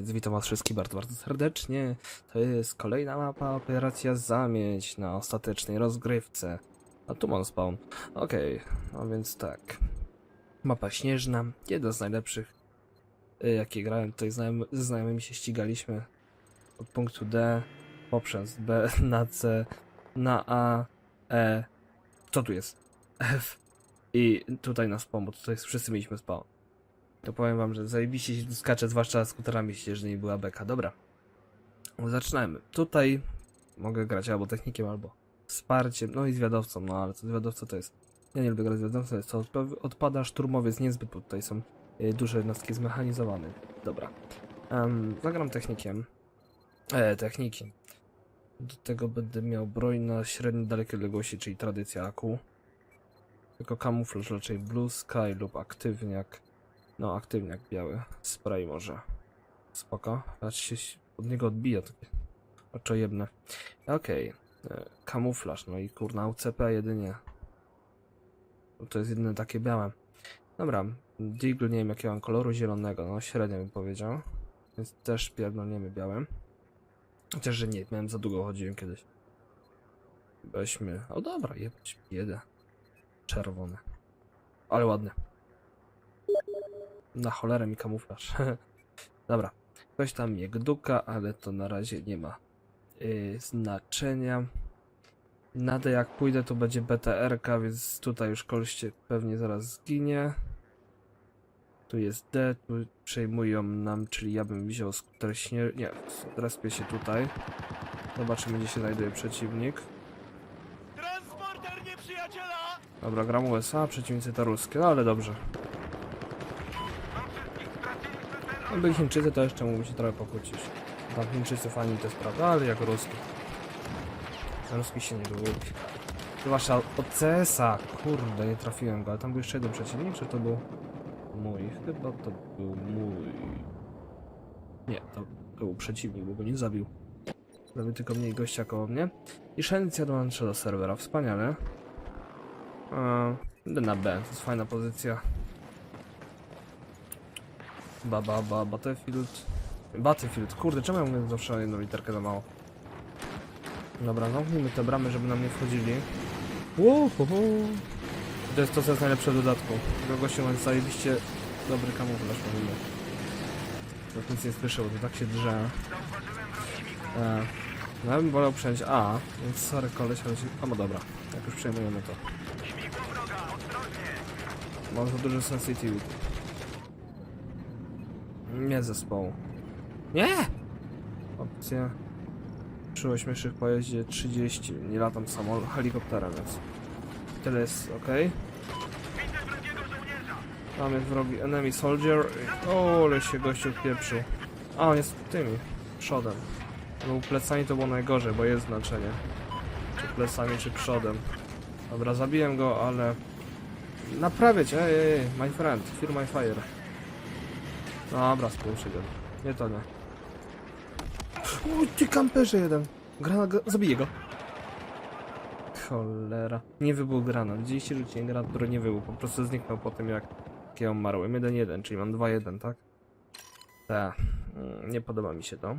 więc witam was wszystkich bardzo, bardzo serdecznie. To jest kolejna mapa Operacja Zamieć na ostatecznej rozgrywce. A tu mam spawn. Okej, no więc tak. Mapa śnieżna, jedna z najlepszych, y, jakie grałem. Tutaj ze znajomymi się ścigaliśmy od punktu D poprzez B na C, na A, E. Co tu jest? F. I tutaj na spawn, bo tutaj wszyscy mieliśmy spawn. To powiem wam, że zajebiście się tu skacze, zwłaszcza skuterami śnieżnymi była beka. Dobra. Zaczynajmy. Tutaj mogę grać albo technikiem, albo wsparciem, no i zwiadowcą, no ale co zwiadowca to jest... Ja nie lubię grać zwiadowcą, jest to odpa- odpada szturmowiec niezbyt, bo tutaj są y, duże jednostki zmechanizowane. Dobra. Um, zagram technikiem. E. Do tego będę miał broń na średniej dalekiej odległości, czyli tradycja AQ. Tylko kamuflaż raczej Blue Sky lub aktywniak. No, aktywniak biały. Spray może. Spoko. Aż się od niego odbija takie oczojebne. Okej. e, Kamuflaż, no i kurna UCP jedynie. No To jest jedyne takie białe. Dobra. Deagle nie wiem jakiego mam koloru zielonego, no średnio bym powiedział. Więc też pierdolniemy białym. Chociaż, że nie, miałem za długo chodziłem kiedyś. Weźmy. O dobra, jebać, jedę. Czerwone. Ale ładne. Na cholerę mi kamuflaż. Dobra. Ktoś tam mnie gduka, ale to na razie nie ma yy, znaczenia. Nade jak pójdę, to będzie BTR-ka, więc tutaj już koleście pewnie zaraz zginie. Tu jest D, tu przejmują nam, czyli ja bym wziął skuter śnie... Nie, respię się tutaj. Zobaczymy, gdzie się znajduje przeciwnik. Transporter nieprzyjaciela! Dobra, gram USA, przeciwnicy to ruskie, no ale dobrze. No byli Chińczycy, to jeszcze mógłby się trochę pokłócić. Tam Chińczycy fani to jest prawda, ale jak Ruski. Ruski się nie lubi. Zwłaszcza od CS-a, kurde, nie trafiłem go, ale tam był jeszcze jeden przeciwnik, czy to był mój? Chyba to był mój. Nie, to był przeciwnik, bo go nie zabił. Zabił tylko mniej gościa koło mnie. I Shencja dołącza do serwera, wspaniale. Eee, na B, to jest fajna pozycja. Ba, ba, ba, Battlefield. Battlefield, kurde, czemu ja mówię zawsze jedną literkę za mało? Dobra, zamknijmy te bramy, żeby nam nie wchodzili. Uhuhu. To jest to, co jest najlepsze w dodatku. Tego gościu ma zajebiście dobry kamuflaż, powinno. To nic nie słyszę, bo to tak się drze. Eee, no ja bym wolał przejąć A, więc sorry koleś, ale się... A no dobra, jak już przejmujemy to. Mam za duży sensitivity. Nie zespołu. Nie! Opcja. Przy ośmieszych pojeździe 30. Nie latam samol helikopterem, więc. Tyle jest ok. Tam jest wrogi enemy soldier. O, ale się gościu pieprzył. A, on jest tymi. Przodem. Był plecami to było najgorzej, bo jest znaczenie. Czy plecami, czy przodem. Dobra, zabiłem go, ale Naprawiać, ej, ej, my friend, fear my fire. Dobra, spójrzcie go. Nie to nie. Uj, ty kamperze jeden. Granat, go, zabiję go. Cholera. Nie wybuchł granat. Widzieliście, że cię granat, który nie wybuchł. Po prostu zniknął po tym, jak, ja umarłem. 1-1, czyli mam 2-1, tak? Tak. Nie podoba mi się to.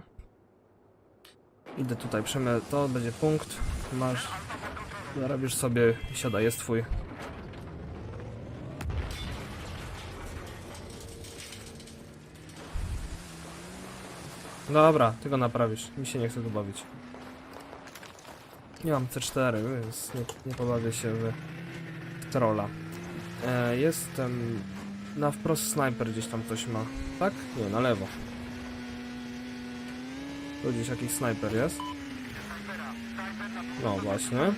Idę tutaj, przemę to, będzie punkt. Masz... Zarabisz sobie, siada, jest twój. Dobra, ty go naprawisz. Mi się nie chce tu bawić. Nie mam C4, więc nie, nie pobawię się w trolla. E, jestem na wprost snajper gdzieś tam coś ma. Tak? Nie, na lewo. Tu gdzieś jakiś snajper jest. No właśnie.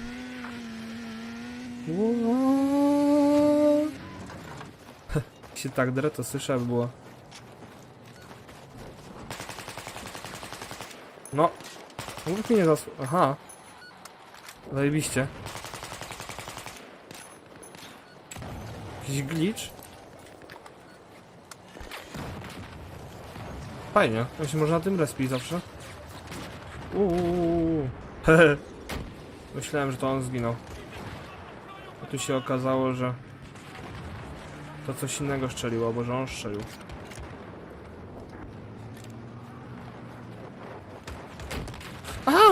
Się tak drę, to słyszę, by było. No. Mógł mi nie zasł... Aha. Zajebiście. Jakiś glitch? Fajnie. Ja się można na tym respić zawsze. Uuu. Hehe. Myślałem, że to on zginął. A tu się okazało, że to coś innego szczeliło, albo że on szczelił.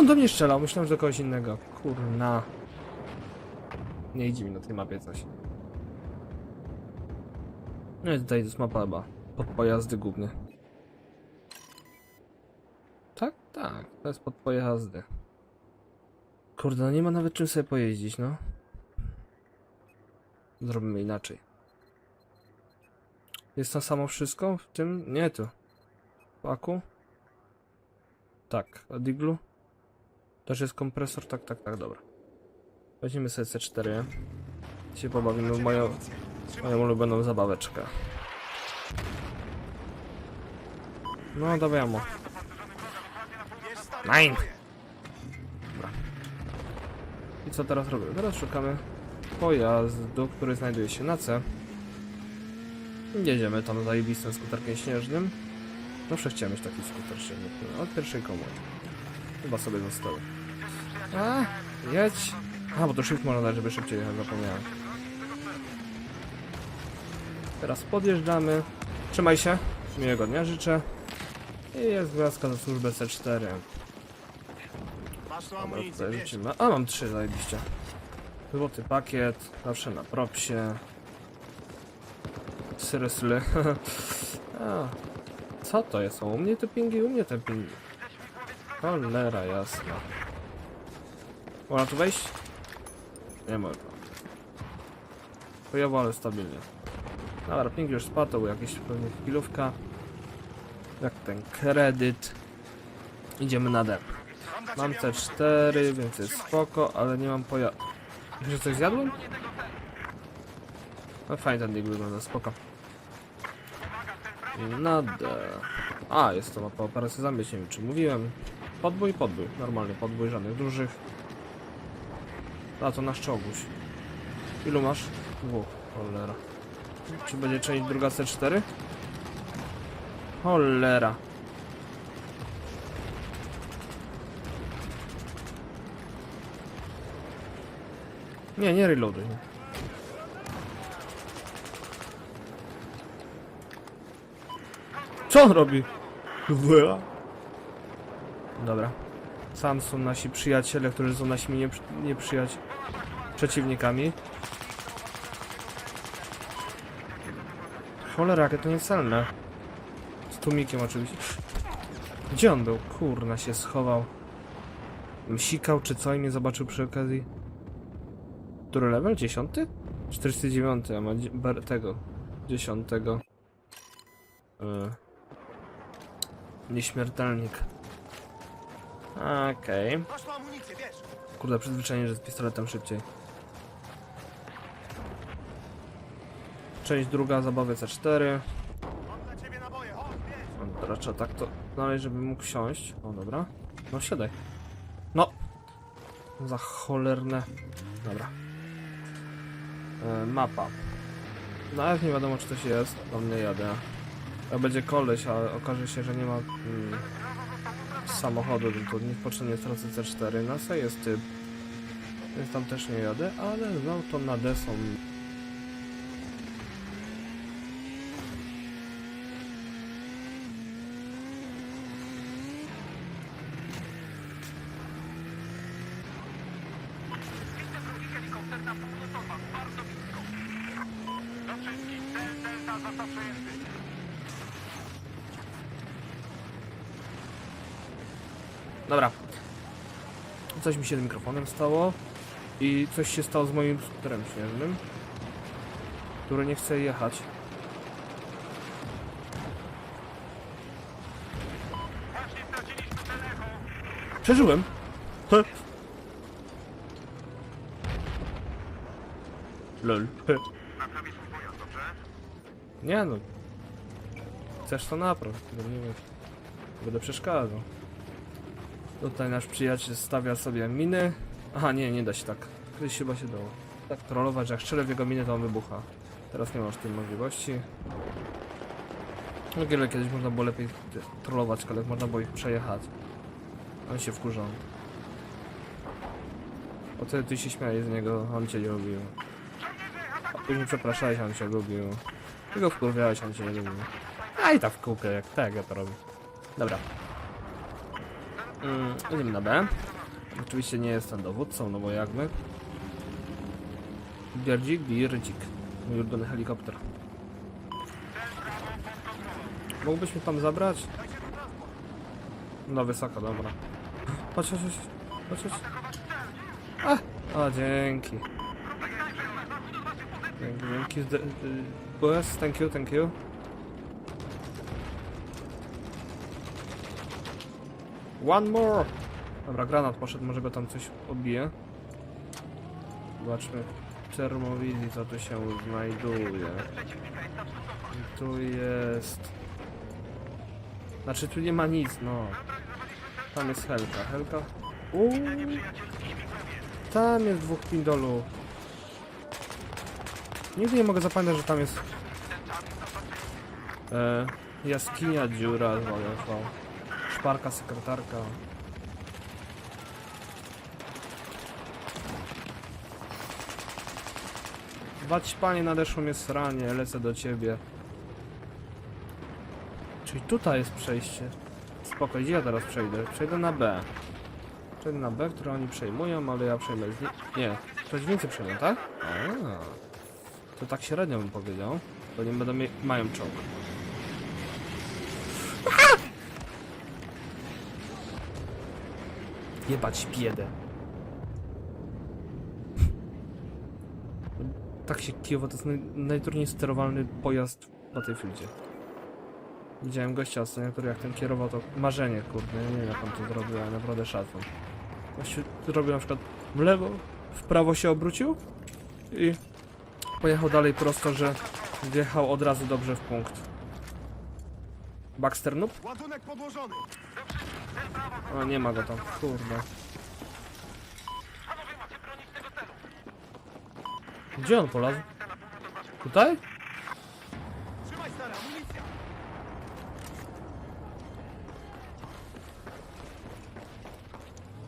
Do mnie strzelał, myślałem, że do kogoś innego. Kurna. Nie idzie mi na tej mapie coś. No i tutaj jest mapa chyba. Pod pojazdy głównie. Tak, tak. To jest pod pojazdy. Kurde, no nie ma nawet czym sobie pojeździć, no. Zrobimy inaczej. Jest to samo wszystko w tym? Nie tu. Paku? Tak. A Diglu? Też jest kompresor? Tak, tak, tak, dobra. Weźmiemy sobie C4. Się pobawimy w moją, moją ulubioną zabaweczkę. No, dawaj mu. Nine! Dobra. I co teraz robimy? Teraz szukamy pojazdu, który znajduje się na C. Jedziemy tam zajebistym skuterkiem śnieżnym. Zawsze chciałem mieć taki skuter śnieżny. Od pierwszej komuny. Chyba sobie zostały. A, jedź. A, bo to shift można dać, żeby szybciej jechać, zapomniałem. Teraz podjeżdżamy. Trzymaj się. Miłego dnia życzę. I jest gwiazdka za służbę C4. Masz tu Dobra, amunicję, tutaj wiesz. rzucimy. A, mam trzy, zajebiście. Złoty pakiet, zawsze na propsie. Syrysly. A, co to jest? U mnie te pingi, u mnie te pingi. Cholera jasna. Można tu wejść? Nie można. Chujowo, ale stabilnie. Dobra, ping już spadł, to był jakiś pewnie chwilówka. Jak ten kredyt. Idziemy na D. Mam C4, więc jest spoko, ale nie mam poja... Że coś zjadłem? No fajnie ten dig wygląda, spoko. Na D. A, jest to mapa operacji wiem czy mówiłem. Podbój, podbój. Normalny podbój, żadnych dużych. A to nasz czołguś. Ilu masz? Dwóch. Cholera. Czy będzie część druga C4? Cholera. Nie, nie reloaduj. Co on robi? Dobra. Sam są nasi przyjaciele, którzy są naszymi nieprzy nieprzyjaci... przeciwnikami. Cholera, jakie to niecelne. Z tłumikiem oczywiście. Gdzie on był? Kurna się schował. Msikał czy co i mnie zobaczył przy okazji. Który level? Dziesiąty? 49, a ma tego. Dziesiątego. Yy. Nieśmiertelnik. Okej. Wiesz. Kurde, przyzwyczajenie, że z pistoletem szybciej. Część druga, zabawy C4. Mam dla ciebie naboje, chodź, wiesz. No, Dobra, trzeba tak to znaleźć, żeby mógł siąść. O, dobra. No, siadaj. No! Za cholerne. Dobra. E, mapa. Nawet nie wiadomo, czy coś jest. Tam nie jadę. Jak będzie koleś, a okaże się, że nie ma mm, samochodu, to niepotrzebnie stracę C4. Na C jest typ. Więc tam też nie jadę, ale no to na D są Coś mi się z mikrofonem stało. I coś się stało z moim skuterem śnieżnym. Który nie chce jechać. Przeżyłem. He. Lol. He. Nie no. Chcesz to napraw. Nie wiem. Będę przeszkadzał. Tutaj nasz przyjaciel stawia sobie miny. Aha, nie, nie da się tak. Kiedyś chyba się dało. Tak trollować, jak strzelę w jego minę, to on wybucha. Teraz nie masz tej możliwości. No wiele kiedyś można było lepiej trollować, ale można było ich przejechać. On się wkurzał. O ty, ty się śmiałeś z niego, on cię nie lubił. A później przepraszałeś, on cię lubił. Ty go wkurwiałeś, on cię nie lubił. A i tak w kółkę, jak tak, ja to robię. Dobra. Mm, idziemy na B. Oczywiście nie jestem dowódcą, no bo jakby. Bierdzik, birdzik. Mój helikopter. Mógłbyś mnie tam zabrać? No wysoko, dobra. Chodź, chodź, chodź. Chodź, chodź. A, dzięki. Dzięki, dzięki. Zde- y, thank you, thank you. One more! Dobra, granat poszedł, może go tam coś obije. Zobaczmy w termowizji, co tu się znajduje. Tu jest... Znaczy, tu nie ma nic, no. Tam jest Helka. Helka? Uuu. Tam jest dwóch pindolów. Nigdy nie mogę zapamiętać, że tam jest... E, jaskinia, dziura, zwał. Szparka, sekretarka. Bać panie, nadeszło mnie sranie, lecę do ciebie. Czyli tutaj jest przejście. Spoko, gdzie ja teraz przejdę? Przejdę na B. Przejdę na B, które oni przejmują, ale ja przejmę z. Nie, ktoś więcej przejmie, tak? A, to tak średnio bym powiedział. Bo nie będą mają czołg. Jebać biedę. Tak się kijowo, to jest naj, najtrudniej sterowalny pojazd w Battlefieldzie. Widziałem gościa ostatnio, który jak ten kierował, to marzenie, kurde, nie wiem jak on to zrobił, ale naprawdę szacun. Gościu zrobił na przykład w lewo, w prawo się obrócił i pojechał dalej prosto, że wjechał od razu dobrze w punkt. Baxter noob? Ładunek podłożony. O, nie ma go tam, kurde. Gdzie on polazł? Tutaj?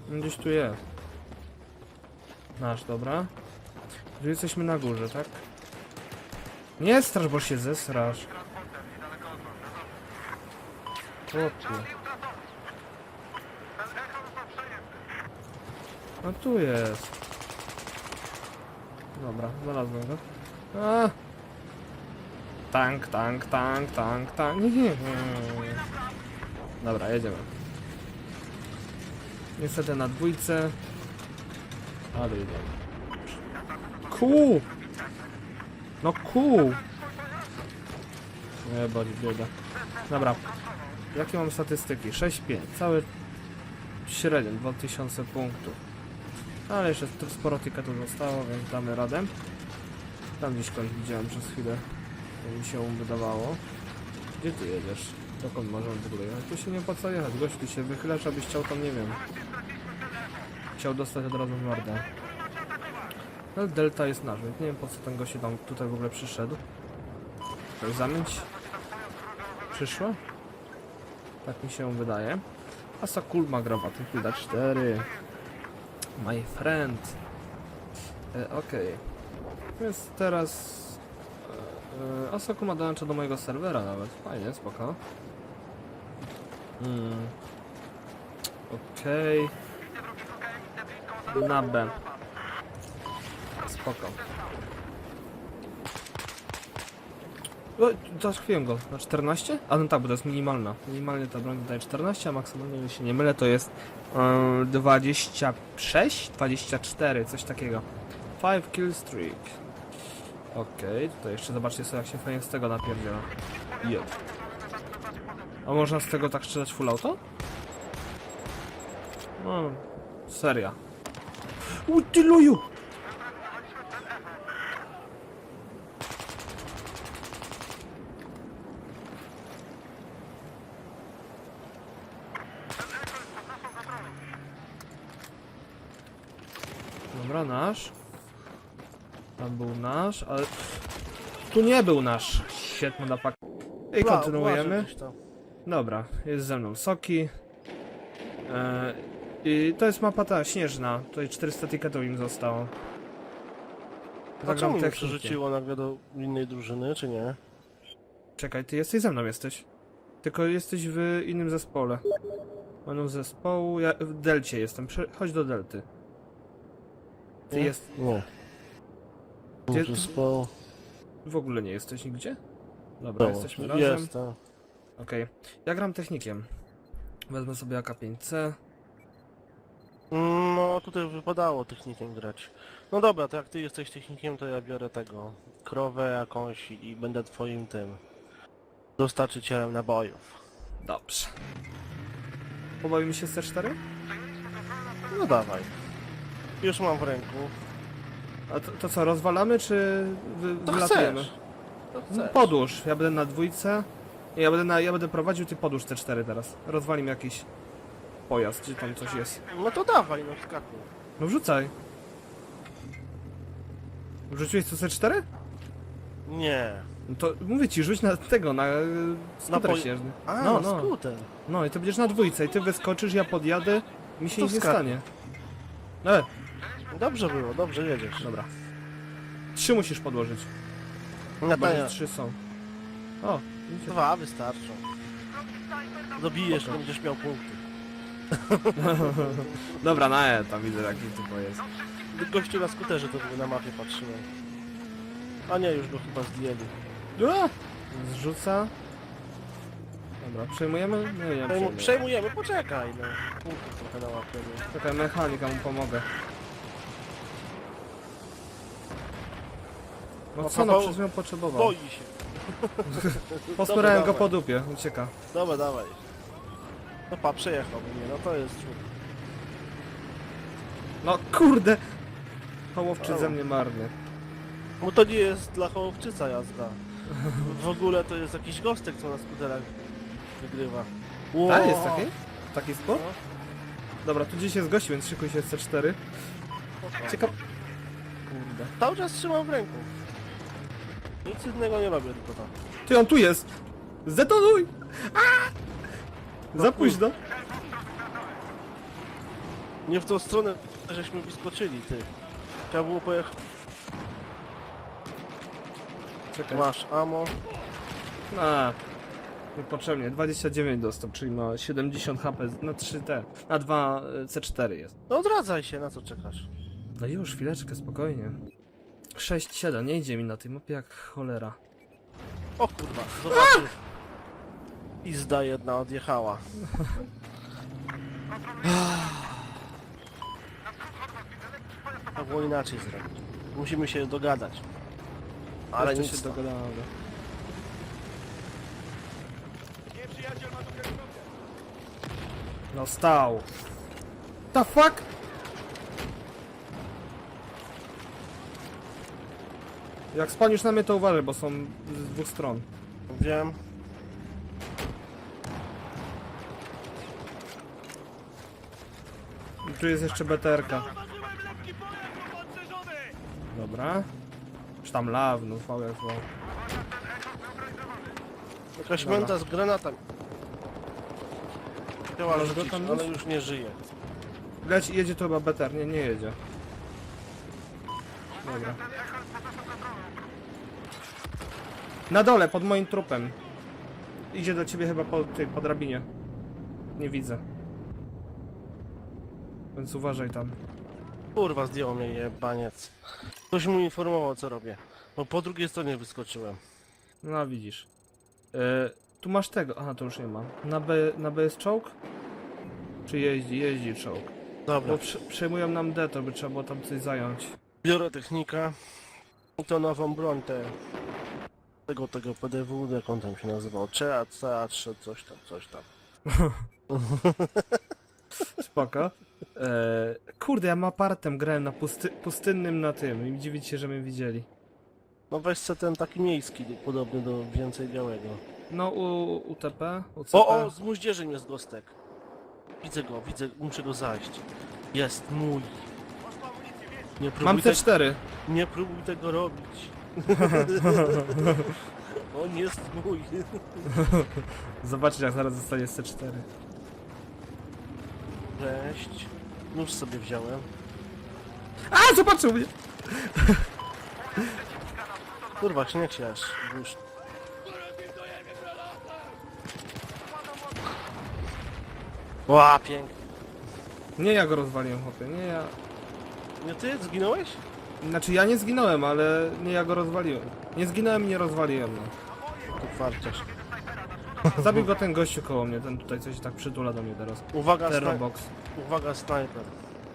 Gdzieś tu jest. Nasz, dobra. Tu jesteśmy na górze, tak? Nie strasz, bo się zesrasz. Chłopie. No tu jest. Dobra, znalazłem go. A! Tank, tank, tank, tank, tank. Dobra, jedziemy. Niestety na dwójce. Ale jedziemy. Kół! No kół! Nie, bądź bieda. Dobra. Jakie mam statystyki? 6-5. Całe średnio 2000 punktów. Ale jeszcze t- sporo tiketów zostało, więc damy radę. Tam gdzieś kogoś widziałem przez chwilę. To mi się wydawało. Gdzie ty jedziesz? Dokąd możemy w ogóle jechać? Tu się nie opłaca jechać. Gość, się wychylasz, abyś chciał tam, nie wiem. Chciał dostać od razu w mordę. No Delta jest nasz, więc nie wiem po co ten gość tam tutaj w ogóle przyszedł. Coś zamieć? Przyszło? Tak mi się wydaje. A Sakul ma gra Battlefielda 4. My friend. E, Okej. Więc teraz... E, e, ma dołącza do mojego serwera nawet. Fajnie, spoko. Hmm. Okej. Na B. Spoko. O, Zaszkwiłem go. Na 14? A no tak, bo to jest minimalna. Minimalnie ta broń daje 14, a maksymalnie, jeśli się nie mylę, to jest yy, 26? 24, coś takiego. 5 kill streak. Okej, tutaj jeszcze zobaczcie sobie, jak się fajnie z tego napierdziela. Jed. A można z tego tak strzelać full auto? No, seria. U, ty luju! Dobra, nasz. Tam był nasz, ale... Tu nie był nasz. Świetny napak. I kontynuujemy. Dobra, jest ze mną Soki. E, I to jest mapa ta śnieżna. Tutaj 400 tiketów im zostało. A czemu mnie technikiem. przerzuciło nagle do innej drużyny, czy nie? Czekaj, ty jesteś ze mną jesteś. Tylko jesteś w innym zespole. Menu zespołu, ja w Delcie jestem, chodź do Delty. Ty Nie? jest, Nie. Gdzie- Gdzie... Zespoł... w ogóle nie jesteś nigdzie? Dobra, jesteśmy razem. Jest, tak. Okej, ja gram technikiem. Wezmę sobie AK-5C. No, tutaj wypadało technikiem grać. No dobra, to jak ty jesteś technikiem, to ja biorę tego, krowę jakąś i, i będę twoim tym dostarczycielem nabojów. Dobrze. Pobawimy się z C4? No dawaj. Już mam w ręku. A to, to co, rozwalamy czy wy, To wylatujemy? chcesz. To No, chcesz. Podłóż, ja będę na dwójce. Ja będę, na, ja będę prowadził, ty podłóż te cztery teraz. Rozwalim jakiś pojazd, gdzie tam coś jest. No to dawaj, no skakuj. No wrzucaj. Wrzuciłeś co C4? Nie. No to mówię ci, rzuć na tego, na e, skuter poj- śnieżny. A, No, no, no. skuter. No i to będziesz na dwójce i ty wyskoczysz, ja podjadę, mi się To nic nie stanie. E, Dobrze było, dobrze jedziesz. dobra. Trzy musisz podłożyć. Na Chyba, że trzy są. O, widzicie? Dwa wystarczą. Dobijesz, to będziesz miał punkty. Dobra, na E, tam widzę jaki typo jest. Gościu na skuterze to był na mapie patrzyłem. A nie, już go chyba zdjęli. A! Zrzuca. Dobra, przejmujemy? Nie, nie Przejmu przejmujemy. przejmujemy, poczekaj no. Punktów trochę nałapiemy. Czekaj, mechanika mu pomogę. No O, co, no przecież ją potrzebował. Boi się. Posperałem go dawaj. po dupie, ucieka. Dobra, dawaj. No pa, przejechał mnie, no to jest człowiek. No kurde! Hołowczy O. ze mnie marny. Bo to nie jest dla hołowczyca jazda. W ogóle to jest jakiś gostek, co na skuterach wygrywa. Wow. A, jest taki? Taki sport? No. Dobra, tu gdzieś jest gość, więc szykuj się C4. Ciekaw... Kurde. Cały czas trzymam w ręku. Nic innego nie robię, tylko to. Ty, on tu jest! Zdetonuj! A! Za późno. Nie w tą stronę, żeśmy wyskoczyli, ty. Trzeba było pojechać. Czekaj. Masz ammo. A, niepotrzebnie. 29 dostał, czyli ma 70 HP na 3T. Na 2 C4 jest. No odradzaj się, na co czekasz? No już, chwileczkę, spokojnie. 6-7, nie idzie mi na tej mapie jak cholera. O kurwa, zobaczy. Izda jedna odjechała. To było inaczej zrobić. Musimy się dogadać. Ale Jeszcze nic się dogadałem. No stał. The fuck? Jak spanisz na mnie to uważaj, bo są z dwóch stron. Wiem. I tu jest jeszcze BTR-ka. Dobra. Czy tam law, no VFV. Jakaś Dobra. męta z granatami. Chciała Masz go rzucić, tam ale już? już nie żyje. Leć, jedzie to chyba BTR, nie, nie jedzie. Dobra. Na dole, pod moim trupem. Idzie do ciebie chyba po tej, po drabinie. Nie widzę. Więc uważaj tam. Kurwa, zdjął mnie jebaniec. Ktoś mu informował, co robię. Bo po drugiej stronie wyskoczyłem. No widzisz. E, tu masz tego. Aha, to już nie ma. Na B, na B jest czołg? Czy jeździ? Jeździ czołg. Dobra, Bo prze, przejmują nam D, to by trzeba było tam coś zająć. biorę technika. I to nową broń, te... Tego, tego PDW, jak on tam się nazywał? CA, CA, 3, coś tam, coś tam. Spoko. E, kurde, ja mapartem grałem na pusty, pustynnym na tym i dziwić się, że mnie widzieli. No weź se ten taki miejski, podobny do więcej białego. No u UTP, UCP. O, o, z moździerzem jest gostek. Widzę go, widzę, muszę go zajść. Jest mój. Nie próbuj, Mam te, C4. nie próbuj tego robić. On jest mój. Zobaczcie jak zaraz zostanie C4. Cześć. Nóż sobie wziąłem. A, zobaczył mnie! Kurwa, śnieg się aż już. Ła, pięknie. Nie ja go rozwaliłem, chłopie, nie ja. Nie ty zginąłeś? Znaczy ja nie zginąłem, ale nie ja go rozwaliłem. Nie zginąłem nie rozwaliłem, no. To farciarz. Zabił go ten gościu koło mnie, ten tutaj coś tak przytula do mnie teraz. Uwaga, snaj Terrorbox. uwaga, snajper.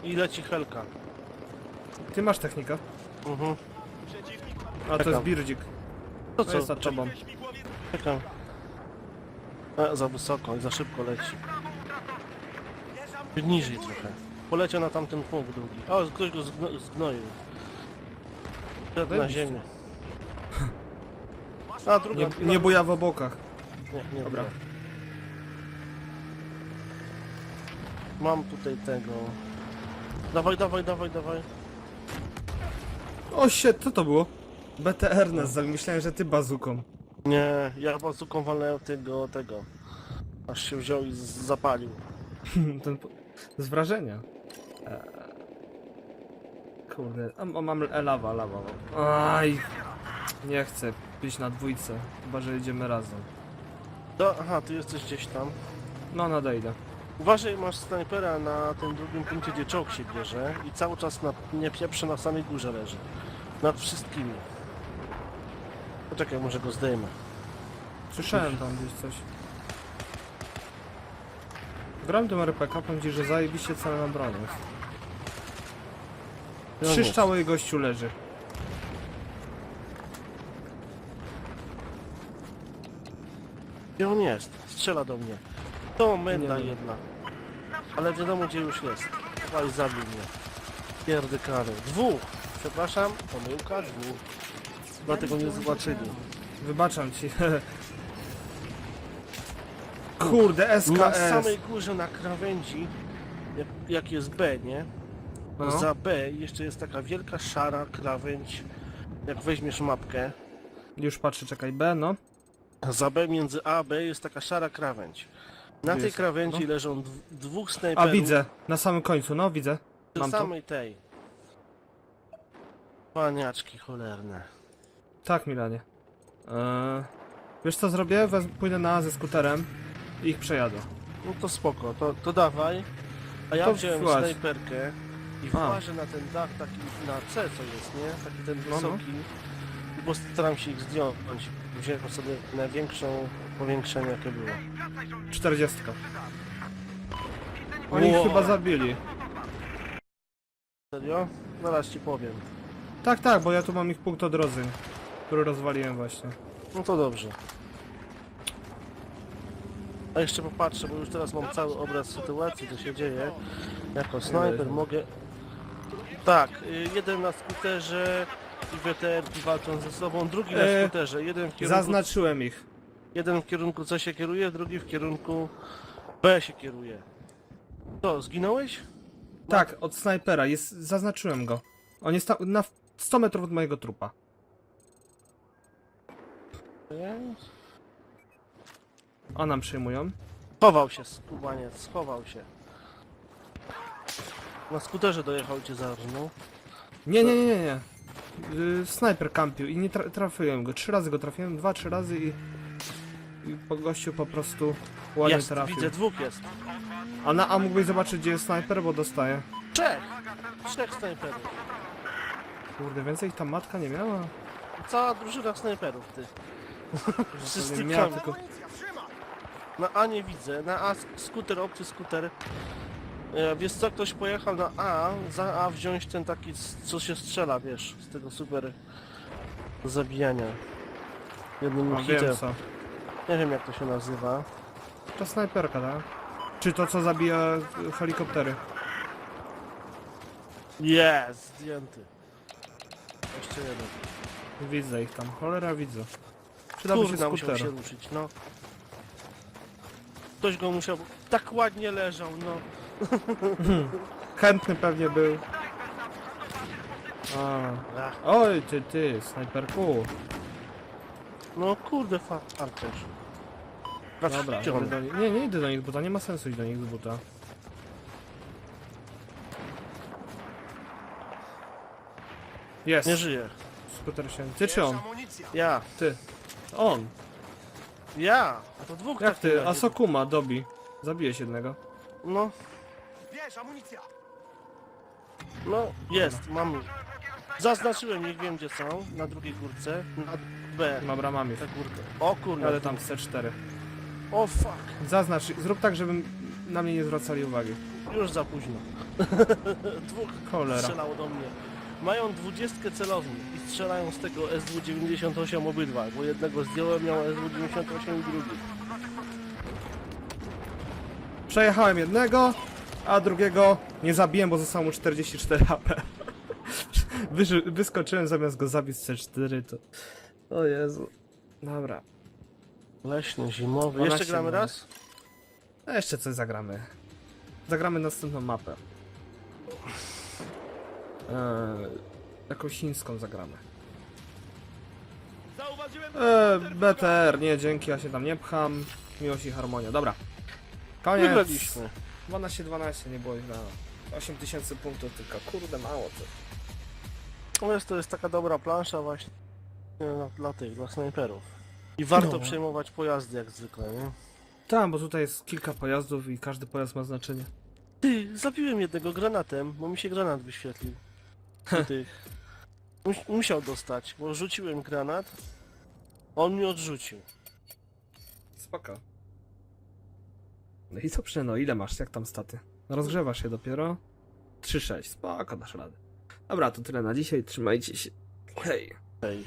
I leci helka. Ty masz technika? Mhm. A to Czekam. jest Birdzik. To co? jest za tobą. Czekam. E, za wysoko i za szybko leci. Niżej trochę. Poleciał na tamten punkt drugi. O, ktoś go zgno zgnoił. Szedł na ziemię. A, druga... Nie, nie buja w obokach. nie, nie Dobra. Mam tutaj tego... Dawaj, dawaj, dawaj, dawaj. O shit, co to było? BTR nas zabił, myślałem, że ty bazuką. Nie, ja bazuką walnąłem tego, tego. Aż się wziął i z- zapalił. Ten, po- z wrażenia. Eee. Kurde, a, o, mam e, lawa, lawa. Aj, nie chcę być na dwójce, chyba że idziemy razem. To, aha, ty jesteś gdzieś tam. No, nadejdę. Uważaj, masz snajpera na tym drugim punkcie, gdzie czołg się bierze i cały czas na, nie pieprze na samej górze leży. Nad wszystkimi. Poczekaj, może go zdejmę. Słyszałem tam gdzieś coś. Gram tym RPK, powiem ci, że zajebiście cena na broń jest. Trzy strzały i gościu leży. Gdzie on jest? Strzela do mnie. To menda jedna. Ale wiadomo gdzie już jest. Chyba i zabił mnie. Pierdykany. Dwóch! Przepraszam, pomyłka, dwóch. Dlatego nie zobaczyli. Wybaczam ci. Kurde, Na SKS. samej górze na krawędzi, jak, jak jest B, nie? No. Za B jeszcze jest taka wielka szara krawędź. Jak weźmiesz mapkę, Już patrzę, czekaj, B, no. za B między A a B jest taka szara krawędź. Na tej krawędzi No. leżą dw dwóch A snajperów. widzę, na samym końcu, no widzę. Przy mam to. samej tej. Paniaczki cholerne. Tak, Milanie. Eee, wiesz co zrobię? Wez, pójdę na A ze skuterem i ich przejadę. No to spoko, to, to dawaj. A ja To wziąłem snajperkę i włażę na ten dach taki na C co jest, nie? Taki ten No, no. wysoki. Bo staram się ich zdjąć. Wziąłem sobie największą powiększenie jakie było. 40. Oni ich Wow. chyba zabili. Serio? Zaraz ci powiem. Tak, tak, bo ja tu mam ich punkt odrodzeń, który rozwaliłem właśnie. No to dobrze. A jeszcze popatrzę, bo już teraz mam cały obraz sytuacji, co się dzieje. Jako snajper mogę... Tak, y, jeden na skuterze i WTR walczą ze sobą, drugi na E, skuterze. Jeden w kierunku, Zaznaczyłem ich. jeden w kierunku C się kieruje, drugi w kierunku B się kieruje. Co, zginąłeś? Tak, od snajpera, jest, zaznaczyłem go. On jest tam, na 100 metrów od mojego trupa. A nam przyjmują. Schował się, skubaniec, schował się. Na skuterze dojechał cię zarżnął. Nie, nie, nie, nie, nie. Yy, snajper kampił i nie tra trafiłem go. Trzy razy go trafiłem, dwa, trzy razy i... I po gościu po prostu ładnie Jest, trafił. widzę, dwóch jest. A na A mógłbyś zobaczyć gdzie jest snajper, bo dostaje. Trzech! Trzech snajperów. Kurde, więcej ich tam matka nie miała? Cała drużyna snajperów, ty. Wszyscy Pewnie miała tylko... Na A nie widzę, na A sk- skuter, obcy skuter. E, Wiesz co, ktoś pojechał na A, za A wziąć ten taki, s- co się strzela, wiesz, z tego super zabijania. Jednym A, hitem. wiem co. Nie wiem jak to się nazywa. To snajperka, tak? Czy to co zabija helikoptery? Jest, zdjęty. Jeszcze jeden. Widzę ich tam, cholera widzę. Przydałby się Kurna, musiał się ruszyć, no. Ktoś go musiał... Tak ładnie leżał, no. Chętny pewnie był. A. Oj, ty, ty, snajperku. no kurde, farcerz. Dobra, idę do nich. Nie, nie idę do nich z buta, nie ma sensu iść do nich z buta. Jest. Nie żyje. Skuter się. Ty czy on? Ja. Ty. On. Ja! A to dwóch Jak takich ty? razie. Asokuma dobi. Zabiłeś jednego. No, Wiesz, amunicja! no, jest, mam. Zaznaczyłem ich, wiem gdzie są, na drugiej górce, na B, Ma bramami. tę górkę. O kurde, Ale tam C4. o fuck, Zaznacz, zrób tak, żeby na mnie nie zwracali uwagi. już za późno. Dwóch Cholera. strzelało do mnie. Mają dwudziestkę celowni i strzelają z tego SW-98 obydwa, bo jednego zdjąłem, miał SW-98 i drugi. Przejechałem jednego, a drugiego nie zabiłem, bo zostało mu 44 HP. Wyskoczyłem zamiast go zabić z C4, to... O Jezu. Dobra. Leśny, zimowy. 12 Jeszcze gramy raz? A jeszcze coś zagramy. Zagramy następną mapę. Eee, jakąś chińską zagramy. Zauważyłem... Eee, BTR, nie dzięki, ja się tam nie pcham. Miłość i harmonia, dobra. Koniec. Wygraliśmy. 12-12, nie było źle. 8000 punktów tylko, kurde mało to. Natomiast to jest taka dobra plansza właśnie dla, dla tych, dla snajperów. I warto No. przejmować pojazdy jak zwykle, nie? Tam, bo tutaj jest kilka pojazdów i każdy pojazd ma znaczenie. Ty, zabiłem jednego granatem, bo mi się granat wyświetlił. Do tych. Mus musiał dostać, bo rzuciłem granat. On mi odrzucił. Spoko. No i dobrze, no ile masz, jak tam staty? Rozgrzewasz się dopiero? 3-6, spoko, dasz radę. Dobra, to tyle na dzisiaj, trzymajcie się. Hej. Hej.